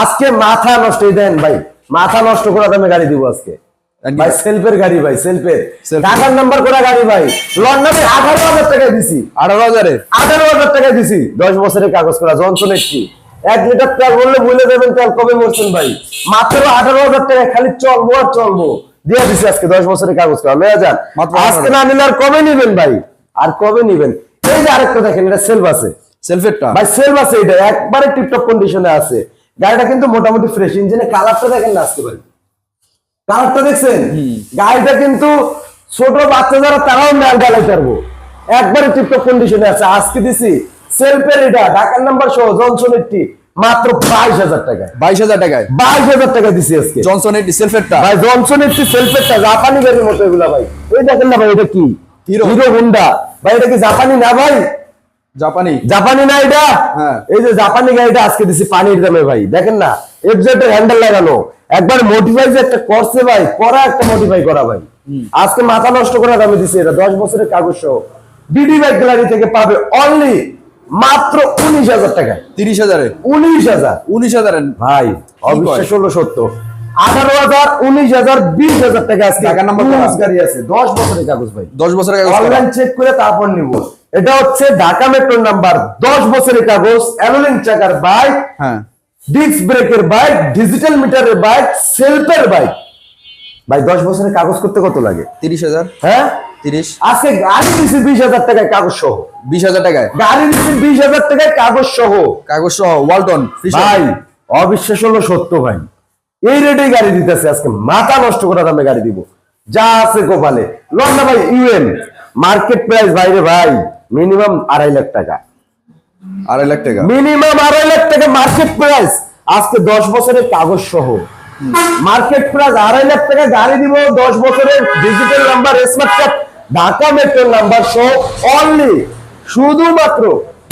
আজকে মাথা নষ্ট দেন ভাই মাথা নষ্ট করে দামে গাড়ি দিব আজকে। ভাই সেলফের গাড়ি ভাই সেলফের ঢাকার নাম্বার করা গাড়ি ভাই। লন্ডনে আঠারো হাজার টাকা দিছি। আঠারো হাজারে? আঠারো হাজার টাকা দিছি। দশ বছরের কাগজ করা জনসন একটি। এক লিটার তেল বললে ভুলে তেল কবে মরছেন ভাই। মাত্র আঠারো হাজার টাকা খালি চলবো আর চলবো। দিয়ে দিছি আজকে দশ বছরের কাগজ করা। লয়ে যান। আজকে না নিলে আর কবে নিবেন ভাই। আর কবে নিবেন। এই যে আরেকটা দেখেন এটা সেলফ আছে। সেলফেরটা ভাই সেলফ আছে এটা একবারে টিপটপ কন্ডিশনে আছে। গাড়িটা কিন্তু মোটামুটি ফ্রেশ ইঞ্জিনে কালারটা দেখেন না আজকে ভাই। কালারটা দেখছেন? গাড়িটা কিন্তু ছোট বাচ্চা যারা তারাও মেল গালাই পারব। একবারে টিপটপ কন্ডিশনে আছে। আজকে দিছি সেলফের এটা ঢাকার নাম্বার সহ জনসন একটি মাত্র বাইশ হাজার টাকা। বাইশ হাজার টাকায়? বাইশ হাজার টাকা দিছি আজকে। জনসন এইটি সেলফেরটা ভাই জনসন একটি সেলফেরটা জাপানি গাড়ির মতো এগুলা ভাই। এই দেখেন না ভাই এটা কি? Hero। হিরো হুন্ডা ভাই এটা কি জাপানি না ভাই? জাপানি। জাপানি না এটা? হ্যাঁ। এই যে জাপানি গাড়িটা আজকে দিছি পানির দামে ভাই। দেখেন না এফজেড এর হ্যান্ডেল লাগানো। একবার মডিফাই যে একটা করছে ভাই করা একটা মডিফাই করা ভাই। আজকে মাথা নষ্ট করা দামে দিছে এটা দশ বছরের কাগজ সহ। বিডি বাইক গ্যালারি থেকে পাবে অনলি মাত্র উনিশ হাজার টাকায়। তিরিশ হাজারে। উনিশ হাজার। উনিশ হাজারে। ভাই অবিশ্বাস হলো সত্য। আঠারো হাজার উনিশ হাজার বিশ হাজার টাকা নাম্বার গাড়ি আছে। দশ বছরের কাগজ ভাই। দশ বছরের কাগজ অনলাইন চেক করে তারপর নিব। এটা হচ্ছে ঢাকা মেট্রো নাম্বার দশ বছরের কাগজ অ্যালোলিং চাকার বাইক হ্যাঁ। ডিস্ক ব্রেকের বাইক ডিজিটাল মিটারের বাইক সেলফের বাইক ভাই দশ বছরের কাগজ করতে কত লাগে? তিরিশ হাজার। হ্যাঁ? তিরিশ। আজকে গাড়ি দিচ্ছি বিশ হাজার টাকায় কাগজ সহ। বিশ হাজার টাকায়। গাড়ি দিচ্ছি বিশ হাজার টাকায় কাগজ সহ। কাগজ সহ ওয়ালটন ভাই অবিশ্বাস হলো সত্য ভাই। এই রেটে গাড়ি দিতেছে আজকে। মাথা নষ্ট করা দামে গাড়ি দিব। যা আছে গোপালে। লন্ডা ভাই ইউএন। মার্কেট প্রাইস বাইরে ভাই মিনিমাম আড়াই লাখ টাকা। আড়াই লাখ টাকা? মিনিমাম আড়াই লাখ টাকা মার্কেট প্রাইস। আজকে দশ বছরের কাগজ সহ। মার্কেট প্রাইস আড়াই লাখ টাকা গাড়ি দিব দশ বছরের digital number smart card Dhaka metro number সহ অনলি শুধুমাত্র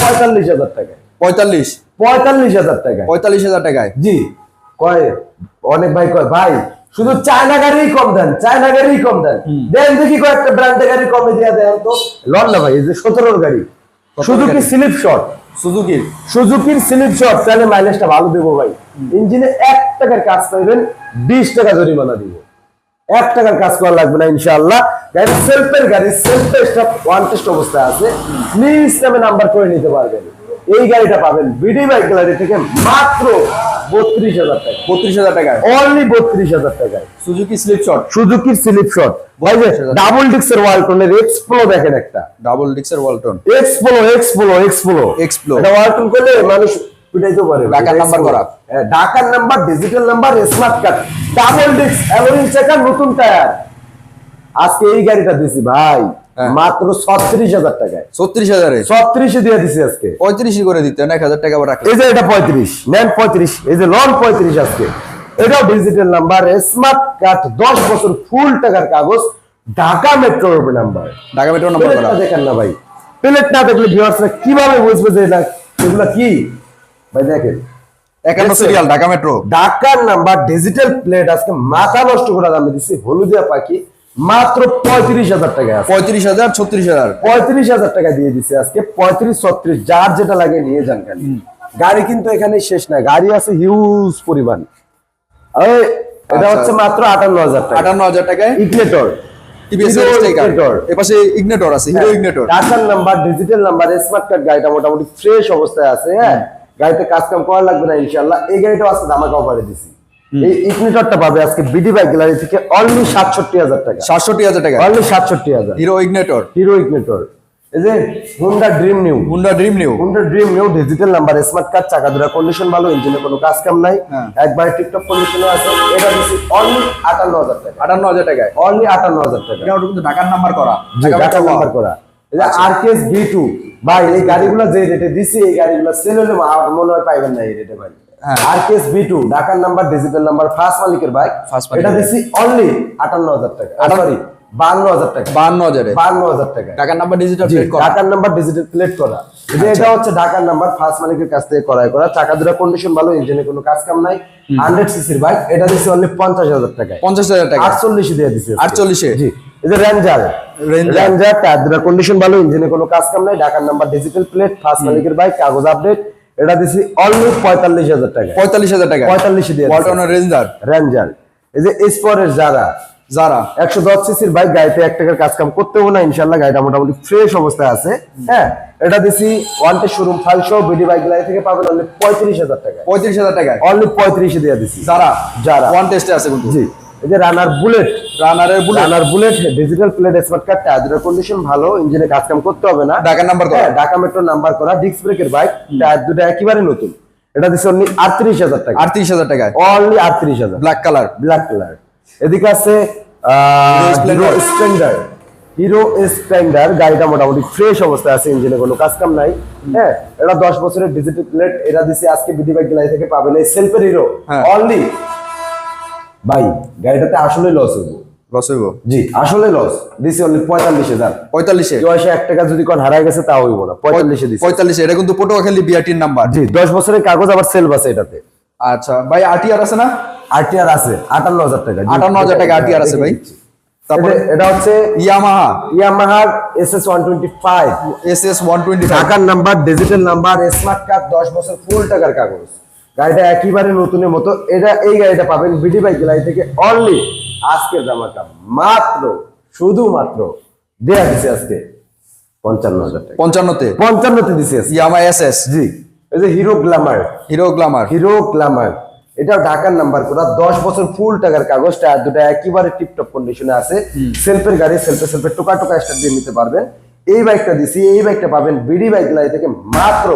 পঁয়তাল্লিশ হাজার টাকা পঁয়তাল্লিশ। পঁয়তাল্লিশ হাজার টাকা পঁয়তাল্লিশ হাজার টাকায়? জি। কয়? অনেক ভাই কয় ভাই শুধু চায়না গাড়ি কম দেন চায়না গাড়ি কম দেন। দেন দেখি কয়েকটা ব্র্যান্ডের গাড়ি কমে দিয়া দেন তো। লন না ভাই এই যে সতেরোর গাড়ি। শুধু কি স্লিপ শট সুজুকির? সুজুকির স্লিপ শট তাহলে মাইলেজটা ভালো দেবো ভাই। ইঞ্জিনে এক টাকার কাজ পাইবেন বিশ টাকা জরিমানা দিব। এক টাকার কাজ করা লাগবে না ইনশাআল্লাহ। গাড়ি সেলফের গাড়ি সেলফ স্টপ ওয়ান টেস্ট অবস্থায় আছে। নিজ নামে নাম্বার করে নিতে পারবেন। এই গাড়িটা পাবেন বিডি বাইক গ্যালারি থেকে মাত্র বত্রিশ হাজার টাকা। বত্রিশ হাজার টাকায় অনলি বত্রিশ হাজার টাকায় সুজুকি স্লিপ শট সুজুকির স্লিপ শট ভাই যে 32,000 ডাবল ডিক্সের ওয়ালটনের এক্সপ্লো দেখেন একটা। Double ডিক্সের Walton Explo Explo Explo Explo। এটা ওয়ালটন করলে মানুষ পারে। ঢাকার নাম্বার করা। ঢাকার number digital number smart card double চাকা নতুন টায়ার আজকে এই গাড়িটা দিছি ভাই। মাত্র ছত্রিশ হাজার টাকায়। ছত্রিশ হাজারে? ছত্রিশে দিয়ে দিছি আজকে। পঁয়ত্রিশই করে দিতেন এক হাজার টাকা আবার এই যে এটা পঁয়ত্রিশ নেন পঁয়ত্রিশ এই যে লন পঁয়ত্রিশ আজকে। এটাও ডিজিটাল নাম্বার স্মার্ট কার্ড দশ বছর ফুল টাকার কাগজ Dhaka metro number Dhaka metro নম্বর দেখেন না ভাই। প্লেট না দেখলে ভিউয়ার্সরা কীভাবে বুঝবে যে এটা এগুলো কি? ভাই দেখেন। একান্ন সিরিয়াল ঢাকা মেট্রো ঢাকার নাম্বার ডিজিটাল প্লেট আজকে মাথা নষ্ট করে দামে দিচ্ছি হলুদিয়া পাখি। মাত্র পঁয়ত্রিশ হাজার টাকা পঁয়ত্রিশ হাজার ছত্রিশ হাজার। পঁয়ত্রিশ হাজার টাকা দিয়ে দিচ্ছে আজকে। পঁয়ত্রিশ ছত্রিশ যার যেটা লাগে নিয়ে যান গাড়ি গাড়ি কিন্তু এখানে শেষ না। গাড়ি আছে হিউজ পরিমাণ। এটা আচ্ছা। হচ্ছে মাত্র আটান্ন হাজার টাকা। আটান্ন হাজার টাকায়? ইগনেটর গাড়িটা মোটামুটি ফ্রেশ অবস্থায় আছে হ্যাঁ। গাড়িতে কাজ কাম করা লাগবে না ইনশাল্লাহ এই গাড়িটাও আজকে ধামাকা অফারে দিছি। এই ইগনিটরটা পাবে আজকে বিডি বাইক গ্যালারি থেকে অনলি সাতষট্টি হাজার টাকা। সাতষট্টি হাজার টাকা। অনলি সাতষট্টি হাজার। Hero Ignitor. Hero Ignitor. এই যে Honda Dream new Honda Dream new Honda Dream new digital number smart card চাকা দুরা কন্ডিশন ভালো ইঞ্জিনে কোনো কাজ কাম নাই। হ্যাঁ। একবার টিকটক কন্ডিশনে আছে। এটা অনলি আটান্ন হাজার টাকা। আটান্ন হাজার টাকায়। অনলি আটান্ন হাজার টাকা। এটা কিন্তু ঢাকার নাম্বার করা। নাম্বার করা। আরকেএস ভি টু ভাই এই গাড়িগুলো যে রেটে দিছি এই গাড়িগুলো সেল হলে মনে হয় পাইবেন না এই রেটে ভাই। হ্যাঁ। আরকেএস ঢাকার নাম্বার ডিজিটাল নাম্বার ফার্স্ট মালিকের বাইক এটা দিছি অনলি আটান্ন হাজার টাকা সরি বান্ন হাজার টাকা। বান্ন হাজারে বান্ন হাজার টাকা। ঢাকার নাম্বার ডিজিটাল প্লেট করা। ঢাকার নাম্বার ডিজিটাল প্লেট করা। যে এটা হচ্ছে ঢাকার নাম্বার ফার্স্ট মালিকের কাছ থেকে করাই করা। চাকা দুটা কন্ডিশন ভালো ইঞ্জিনে কোনো কাজ কাম নাই। হান্ড্রেড সিসির বাইক এটা দিচ্ছে অনলি পঞ্চাশ হাজার টাকায়। পঞ্চাশ হাজার টাকা। আটচল্লিশে দিয়ে দিচ্ছে আটচল্লিশে? জি এই যে রেঞ্জার রেঞ্জার টায়ার দুটা কন্ডিশন ভালো ইঞ্জিনে কোনো কাজ কাম নাই। ঢাকার নাম্বার ডিজিটাল প্লেট ফার্স্ট মালিকের বাইক কাগজ আপডেট এটা দিছি অনলি পঁয়তাল্লিশ হাজার টাকা। পঁয়তাল্লিশ হাজার টাকা। পঁয়তাল্লিশ দিয়ে রেঞ্জার রেঞ্জার এই যে স্পরের যারা যারা। একশো দশ সিসির বাইক গাড়িতে এক টাকার কাজ কাম করতে হবে না ইনশাল্লাহ গাড়িটা মোটামুটি ফ্রেশ অবস্থায় আছে। হ্যাঁ এটা দিছি ওয়ান্টেড শোরুম ফাইল সহ বিডি বাইক গাড়ি থেকে পাবেন অনলি পঁয়ত্রিশ হাজার টাকা। পঁয়ত্রিশ হাজার টাকা অনলি পঁয়ত্রিশে দিয়ে দিছি। যারা? যারা। ওয়ান টেস্টে আছে কিন্তু। জি। এই যে রানার bullet রানারের Bullet Runner Bullet digital plate smart card টায়ারের কন্ডিশন ভালো ইঞ্জিনে কাজ কাম করতে হবে না। ঢাকার নাম্বার করা। হ্যাঁ, ঢাকা মেট্রো নাম্বার করা ডিস্ক ব্রেকের বাইক টায়ার দুটো একেবারে নতুন। এটা দিচ্ছে অনলি আটত্রিশ হাজার টাকা। আটত্রিশ হাজার টাকায়। অনলি আটত্রিশ হাজার। ব্ল্যাক কালার ব্ল্যাক কালার এদিকে আছে হিরো স্প্লেন্ডার হিরো স্প্লেন্ডার গাড়িটা মোটামুটি ফ্রেশ অবস্থায় আছে ইঞ্জিনে কোনো কাজ কাম নাই। হ্যাঁ এটা দশ বছরের ডিজিটাল প্লেট এটা দিছে আজকে বিডি বাইক গাড়ি থেকে পাবেন এই সেলফের হিরো। অনলি ভাই গাড়িটাতে আসলে লস হইব। লস হইব? জি আসলে লস দিছি অনলি পঁয়তাল্লিশ হাজার পঁয়তাল্লিশে? কেউ এসে এক টাকা যদি কোন হারাই গেছে তা হইব না। পঁয়তাল্লিশে দিছি। পঁয়তাল্লিশে এটা কিন্তু পটুয়াখালী বিআরটির নাম্বার জি দশ বছরের কাগজ আবার সেলফ আছে এটাতে। আচ্ছা ভাই আছে না? আছে আটান্ন হাজার টাকা। জি, 58,000 টাকা আছে ভাই। তারপরে? এটা হচ্ছে Yamaha ইয়ামাহার one twenty five one twenty টাকার number digital number smart card দশ বছর ফুল টাকার কাগজ। গাড়িটা একেবারে নতুনের মতো। এটা এই গাড়িটা পাবেন বিডি বাইক গাড়ি থেকে অনলি আজকের জামাটা মাত্র শুধুমাত্র দেয়া দিছে আজকে পঞ্চান্ন হাজার টাকা। পঞ্চান্নতে? পঞ্চান্নতে দিছে। ইয়ামা এস এস জি। এই যে Hero Glamour Hero Glamour Hero Glamour এটা ঢাকার নাম্বার করা দশ বছর ফুল টাকার কাগজ টায়ার দুটা একেবারে টিপটপ কন্ডিশনে আছে। সেলফের গাড়ি সেলফে সেলফে টোকা টোকা স্টার্ট দিয়ে নিতে পারবেন। এই বাইকটা দিছি এই বাইকটা পাবেন বিডি বাইক লাই থেকে মাত্র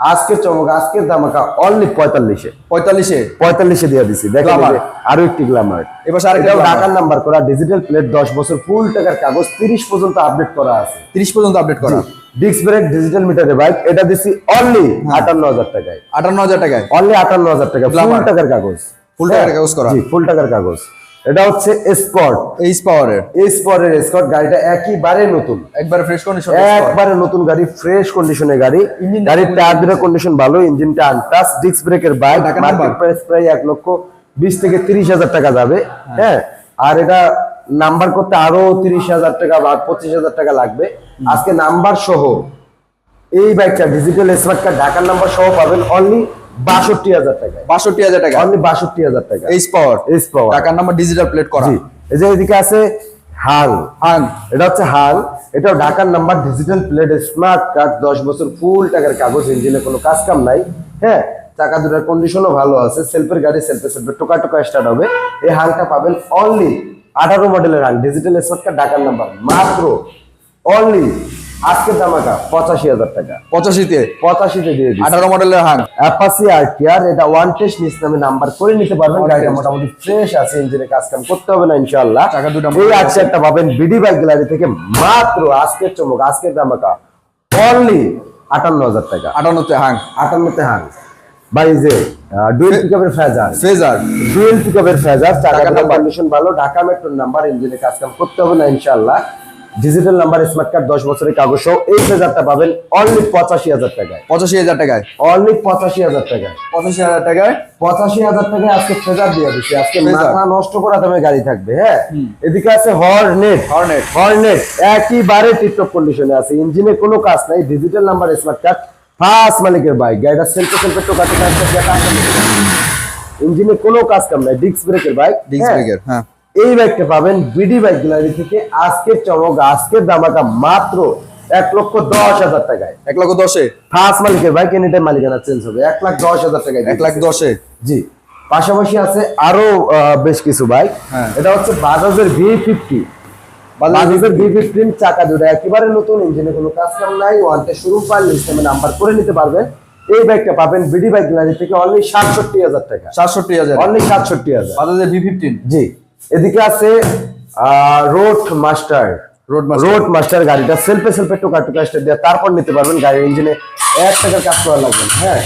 আজকের চমক আজকের দামাকা অনলি পঁয়তাল্লিশে। পঁয়তাল্লিশে? পয়তাল্লিশে দিয়ে দিছি। আরও একটি গ্লামার এবার আরেকটা ঢাকার নাম্বার করা ডিজিটাল প্লেট দশ বছর ফুল টাকার কাগজ তিরিশ পর্যন্ত আপডেট করা আছে। তিরিশ পর্যন্ত আপডেট করা। ডিস্ক ব্রেক ডিজিটাল বাইক এটা দিছি অনলি আটান্ন হাজার টাকায়। আটান্ন হাজার টাকায়। অনলি আটান্ন হাজার টাকা ফুল টাকার কাগজ। Full টাকার কাগজ করা। ফুল টাকার কাগজ। এটা হচ্ছে স্পট এইচ পাওয়ারের এই স্পটের স্কট গাড়িটা একইবারে নতুন। একবার ফ্রেশ কন্ডিশন একবারে নতুন গাড়ি ফ্রেশ কন্ডিশনের গাড়ি। গাড়ির টায়ার দুটো কন্ডিশন ভালো ইঞ্জিনটা আনটাচ ডিস্ক ব্রেকের বাইক মার্কেট প্রাইস প্রায় এক লক্ষ বিশ থেকে তিরিশ হাজার টাকা যাবে। হ্যাঁ। আর এটা নাম্বার করতে আরও তিরিশ হাজার টাকা বা পঁচিশ হাজার টাকা লাগবে। আজকে নাম্বার সহ এই বাইকটা ডিজিটাল স্মার্ট কার্ড ঢাকার নাম্বার সহ পাবেন অনলি বাষট্টি হাজার টাকা বাষট্টি হাজার টাকা। অনলি বাষট্টি হাজার টাকা। এইচ পাওয়ার এইচ পাওয়ার টাকার নাম্বার ডিজিটাল প্লেট করা। এই যে এদিকে আছে হাং হাং এটা হচ্ছে হাং এটাও ঢাকার number digital plate smart card দশ বছর ফুল টাকার কাগজ ইঞ্জিনে কোনো কাজ কাম নাই। হ্যাঁ চাকা দুটার কন্ডিশনও ভালো আছে। সেলফের গাড়ি সেলফে সেলফে টোকা টোকা স্টার্ট হবে। এই হাংটা পাবেন অনলি আঠারো মডেলের হাং ডিজিটাল স্মার্ট কার্ড ঢাকার নাম্বার মাত্র অনলি আজকের দামাকা পঁচাশি হাজার টাকা। পঁচাশিতে? পঁচাশিতে দিয়ে দিচ্ছি। আঠারো মডেলের হাং অ্যাপাসি আরটিআর এটা ওয়ান টেস্ট নিচ নামে নাম্বার করে নিতে পারবেন। গাড়িটা মোটামুটি ফ্রেশ আছে ইঞ্জিনে কাজ কাম করতে হবে না দুটো এই একটা পাবেন বিডি বাইক গ্যালারি থেকে মাত্র আজকের চমক আজকের অনলি আটান্ন হাজার টাকা। আটান্নতে হাং। আটান্নতে হান ভাই যে ডুয়েল পিকআপের ফেজার ডুয়েল পিকআপের কন্ডিশন ভালো ঢাকা মেট্রোর নাম্বার ইঞ্জিনে কাজ কাম করতে হবে না ইনশাআল্লাহ। ডিজিটাল নাম্বার স্মার্ট কার্ড দশ বছরের কাগজ সহ এই ফ্রেজারটা পাবেন অনলি পঁচাশি হাজার টাকায়। পঁচাশি হাজার টাকায়? অনলি পঁচাশি হাজার টাকায়। পঁচাশি হাজার টাকায়? পঁচাশি হাজার টাকায় আজকে ফ্রেজার দিয়ে দিচ্ছি আজকে মাথা নষ্ট করা দামে গাড়ি থাকবে হ্যাঁ? এদিকে আছে হর্নেট Hornet। হর্নেট একইবারে টিপটপ কন্ডিশনে আছে। ইঞ্জিনে কোনো কাজ নাই digital number smart card first মালিকের বাইক গাড়িটা সেলফে সেলফে টোকা টোকা একটা একটা একটা ইঞ্জিনে কোনো কাজ কাম নাই ডিস্ক ব্রেকের বাইক ডিস্ক ব্রেকের হ্যাঁ। এই বাইকটা পাবেন বিডি বাইক গ্যালারি থেকে। আজকের চমক আজকের দামাকা মাত্র এক লক্ষ দশ হাজার টাকায়। এক লক্ষ দশে? ফার্স্ট মালিকের বাইক এনি টাইম মালিকানা চেঞ্জ হবে। এক লাখ দশ হাজার টাকায় এক লাখ দশে? জি। পাশাপাশি আছে আরও বেশ কিছু বাইক। হ্যাঁ। এটা হচ্ছে বাজাজের ভি ফিফটি বাজাজের ভি ফিফটিন চাকা দুটো। একেবারে নতুন ইঞ্জিনে কোনো কাজ কাম নাই। ওয়ানটে শুরু পার নাম্বার করে নিতে পারবেন। এই বাইকটা পাবেন বিডি বাইক গ্যালারি থেকে অনলি সাতষট্টি হাজার টাকা। সাতষট্টি হাজার। অনলি সাতষট্টি হাজার। বাজাজের ভি ফিফটিন জি। এদিকে আছে Road Master Master। Road Master গাড়িটা সেলফে সেলফে টোকা টোকা স্টার্ট দিয়ে তারপর নিতে পারবেন গাড়ির ইঞ্জিনে এক টাকার কাজ করা লাগবে হ্যাঁ।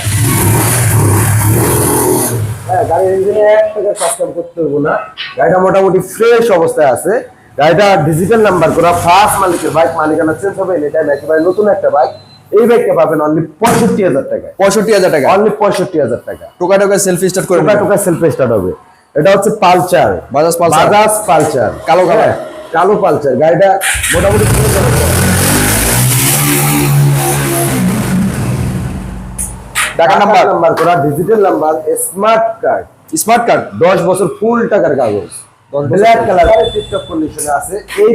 হ্যাঁ গাড়ির ইঞ্জিনে এক টাকার কাজ করতে হবে না। গাড়িটা মোটামুটি ফ্রেশ অবস্থায় আছে। গাড়িটা ডিজিটাল নাম্বার করা ফার্স্ট মালিকের বাইক মালিকানা চেঞ্জ হবে এটা একেবারে নতুন একটা বাইক এই বাইকটা পাবেন অনলি পঁয়ষট্টি হাজার টাকা পঁয়ষট্টি হাজার টাকা। অনলি পঁয়ষট্টি হাজার টাকা। টোকা টোকা সেলফি স্টার্ট করে টোকা। টোকা সেলফ স্টার্ট হবে। এটা হচ্ছে Pulsar. Bajaj Pulsar. Bajaj Pulsar. কালো কালার। হ্যাঁ, কালো পালচার। গাড়িটা মোটামুটি টাকা নাম্বার? নাম্বার করা digital number smart card smart card? দশ বছর ফুল টাকার কাগজ। ব্ল্যাক কালার টিপটপ কন্ডিশনে আছে। এই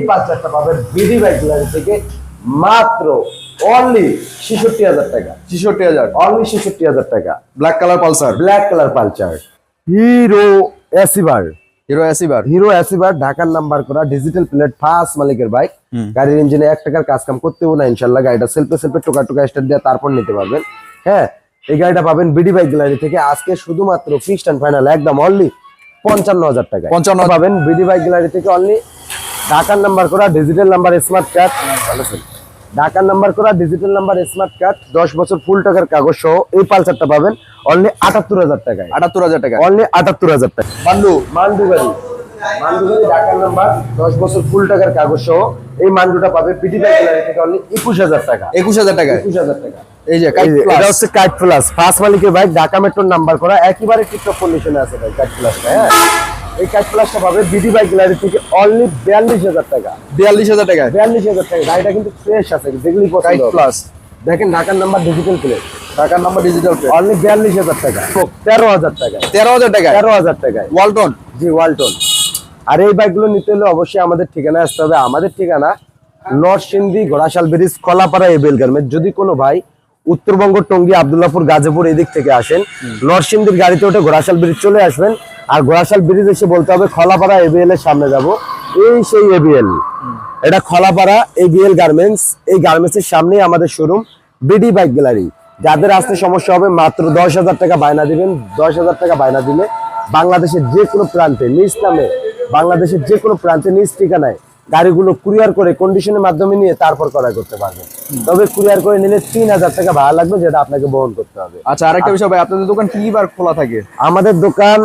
পাবেন বিডি বাইক গ্যালারি থেকে মাত্র অনলি ছেষট্টি হাজার টাকা। ছেষট্টি হাজার। অনলি ছেষট্টি হাজার টাকা। Black colour Pulsar black colour Pulsar. Hero Achiever Hero Achiever Hero Achiever ঢাকার নাম্বার করা ডিজিটাল প্লেট ফার্স্ট মালিকের বাইক গাড়ির ইঞ্জিনে এক টাকার কাজ কাম করতে হবে না ইনশাল্লাহ গাড়িটা সেলফে সেলফে টোকা টোকা স্টার্ট দিয়ে তারপর নিতে পারবেন। হ্যাঁ এই গাড়িটা পাবেন বিডি বাইক গ্যালারি থেকে। আজকে শুধুমাত্র ফিক্সড অ্যান্ড ফাইনাল একদম অনলি পঞ্চান্ন হাজার টাকা 55,000 পাবেন বিডি বাইক গ্যালারি থেকে অনলি ঢাকার নাম্বার করা ডিজিটাল নাম্বার স্মার্ট কার্ড ঢাকার নাম্বার করা ডিজিটাল নাম্বার স্মার্ট কার্ড দশ বছর ফুল টাকার কাগজ সহ এই পালসারটা পাবেন। অনলি আটাত্তর হাজার টাকায়। আটাত্তর হাজার টাকা। অনলি আটাত্তর হাজার টাকা মান্ডু মান্ডু মান্ডুগাড়ি ঢাকার নাম্বার দশ বছর ফুল টাকার কাগজ সহ এই মান্ডুটা পাবে পিটি গ্যালারি থেকে অনলি একুশ হাজার টাকা। একুশ হাজার টাকায় একুশ হাজার টাকা। এই যে এই কাইট যে, প্লাস। এটা হচ্ছে কাইট প্লাস ফার্স্ট মালিকের বাইক ঢাকা মেট্রোর নাম্বার করা একেবারে টিপটপ কন্ডিশনে আছে ভাই কাইট প্লাসটা হ্যাঁ? এই কাইট প্লাসটা পাবে বিডি বাইক গ্যালারি থেকে অনলি বিয়াল্লিশ হাজার টাকা। বিয়াল্লিশ হাজার টাকায়? বিয়াল্লিশ হাজার টাকা। গাড়িটা কিন্তু ফ্রেশ আছে যেগুলি পছন্দ প্লাস দেখেন ঢাকার নাম্বার ডিজিটাল প্লেট টাকার নাম্বার ডিজিটাল পে অনলি বিয়াল্লিশ হাজার টাকা। তেরো হাজার টাকা তেরো হাজার টাকায়? তেরো হাজার টাকায়। ওয়ালটন জি ওয়ালটন আর এই বাইকগুলো নিতে হলে অবশ্যই আমাদের ঠিকানা আসতে হবে। আমাদের ঠিকানা Narsingdi Ghorashal bridge, Kalapara Abel garment যদি কোনো ভাই উত্তরবঙ্গ, টঙ্গী, আবদুল্লাপুর, গাজীপুর এদিক থেকে আসেন, নরসিংদীর গাড়িতে উঠে ঘোড়াশাল ব্রিজ চলে আসবেন আর ঘোড়াশাল ব্রিজ এসে বলতে হবে খলাপাড়া এবিএল এর সামনে যাব। এই সেই এবিএল এটা খলাপাড়া এবিএল গার্মেন্টস এই গার্মেন্টস এর সামনেই আমাদের শোরুম বিডি বাইক গ্যালারি যাদের আসতে সমস্যা হবে, মাত্র দশ হাজার টাকা বায়না দিবেন। দশ হাজার টাকা বায়না দিলে বাংলাদেশের যে কোনো প্রান্তে, নিজ নামে বাংলাদেশের যে কোনো প্রান্তে নিজ ঠিকানায় গাড়িগুলো কুরিয়ার করে কন্ডিশনের মাধ্যমে নিয়ে তারপর করা করতে পারবেন। তবে কুরিয়ার করে নিলে তিন হাজার টাকা ভাড়া লাগবে যেটা আপনাকে বহন করতে হবে। আচ্ছা আরেকটা বিষয় ভাই আপনাদের দোকান কি বার খোলা থাকে? আমাদের দোকান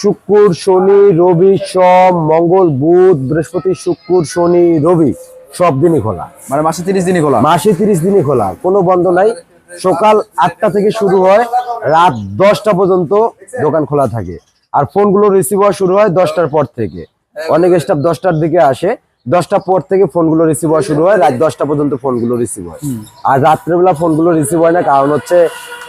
শুক্র শনি রবি সোম মঙ্গল বুধ বৃহস্পতি শুক্র শনি রবি সব দিনই খোলা। মানে মাসে তিরিশ দিনই খোলা? মাসে তিরিশ দিনই খোলা কোনো বন্ধ নাই। সকাল আটটা থেকে শুরু হয় রাত দশটা পর্যন্ত দোকান খোলা থাকে। আর ফোনগুলো রিসিভ হওয়া শুরু হয় দশটার পর থেকে। অনেক স্টাফ দশটার দিকে আসে। দশটা পর থেকে ফোনগুলো রিসিভ হওয়া শুরু হয় রাত দশটা পর্যন্ত ফোনগুলো রিসিভ হয়। আর রাত্রেবেলা ফোনগুলো রিসিভ হয় না কারণ হচ্ছে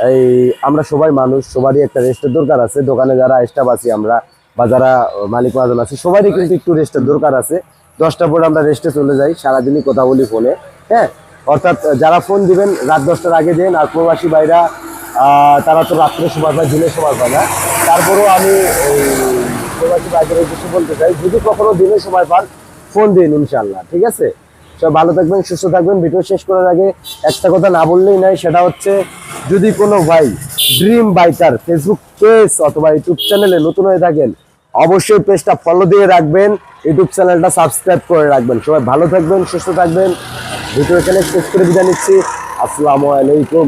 এই আমরা সবাই মানুষ সবারই একটা রেস্টের দরকার আছে। দোকানে যারা স্টাফ আছি আমরা বা যারা মালিক মাজন আছে সবারই কিন্তু একটু রেস্টের দরকার আছে। দশটার পর আমরা রেস্টে চলে যাই সারাদিনই কথা বলি ফোনে হ্যাঁ? অর্থাৎ যারা ফোন দিবেন রাত দশটার আগে দেন আর প্রবাসী ভাইরা আহ, তারা তো রাত্রে সময় পায়, দিনে সময় পায় না। তারপরেও আমি প্রবাসী ভাইদের উদ্দেশ্যে বলতে চাই, যদি কখনো দিনের সময় পান, ফোন দিন ইনশাল্লাহ ঠিক আছে? সব ভালো থাকবেন, সুস্থ থাকবেন। ভিডিও শেষ করার আগে একটা কথা না বললেই নাই সেটা হচ্ছে যদি কোনো ভাই ড্রিম বাইকার ফেসবুক পেজ অথবা ইউটিউব চ্যানেলে নতুন হয়ে থাকেন, অবশ্যই পেজটা ফলো দিয়ে রাখবেন ইউটিউব চ্যানেলটা সাবস্ক্রাইব করে রাখবেন। সবাই ভালো থাকবেন, সুস্থ থাকবেন। ভিডিও এখানে শেষ করে বিদায় নিচ্ছি। আসসালামু আলাইকুম।